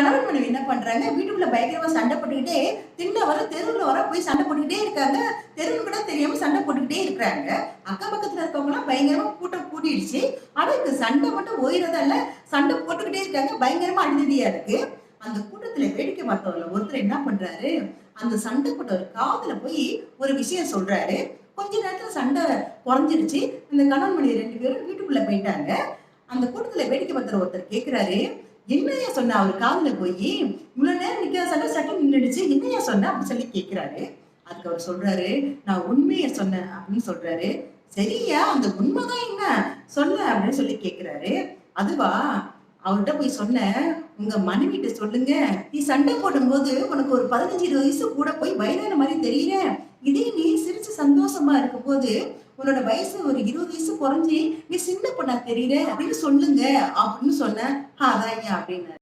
கணவன் மனைவி என்ன பண்றாங்க? வீட்டுக்குள்ள பயங்கரமா சண்டை போட்டுக்கிட்டே திண்ட வர தெருவுல வர போய் சண்டை போட்டுக்கிட்டே இருக்காங்க. தெருவு கூட தெரியாம சண்டை போட்டுக்கிட்டே இருக்கிறாங்க. அக்கம் பக்கத்துல இருக்கவங்க எல்லாம் பயங்கரமா கூட்டம் கூட்டிடுச்சு ஆனா இந்த சண்டை மட்டும் ஓயிறதால சண்டை போட்டுக்கிட்டே இருக்காங்க. பயங்கரமா அழுதியா இருக்கு. அந்த கூட்டத்துல வேடிக்கை பார்த்தவர்ல ஒருத்தர் என்ன பண்றாரு? அந்த சண்டை போட்டவர் காதுல போய் ஒரு விஷயம் சொல்றாரு. கொஞ்ச நேரத்துல சண்டை குறைஞ்சிருச்சு. அந்த கணவன் மனைவி ரெண்டு பேரும் வீட்டுக்குள்ள போயிட்டாங்க. அந்த கூட்டத்துல வேடிக்கை பார்த்தவர் ஒருத்தர் கேக்குறாரு. என்னையா சொன்ன? அவர் காலில் போய் இவ்வளவு நேரம் நிக்காத சண்டை சட்டம் நின்றுடுச்சு என்னையா சொன்ன? அப்படின்னு சொல்லி கேட்குறாரு அதுக்கு அவர் சொல்றாரு நான் உண்மையை சொன்னேன் அப்படின்னு சொல்றாரு. சரியா அந்த உண்மைதான் என்ன? சொல்ல அப்படின்னு சொல்லி கேக்குறாரு. அதுவா அவர்கிட்ட போய் சொன்ன உங்க மனைவிட்ட சொல்லுங்க. நீ சண்டை போடும்போது உனக்கு ஒரு பதினஞ்சு இருபது வயசு கூட போய் வயதான மாதிரி தெரியல இதே நீ சிரிச்சு சந்தோஷமா இருக்கும் போது உன்னோட வயசு ஒரு இருபது வயசு குறைஞ்சி நீ சின்ன பொண்ணா தெரியல அப்படின்னு சொல்லுங்க அப்படின்னு சொன்னேன். அதான் ஐயா அப்படின்னு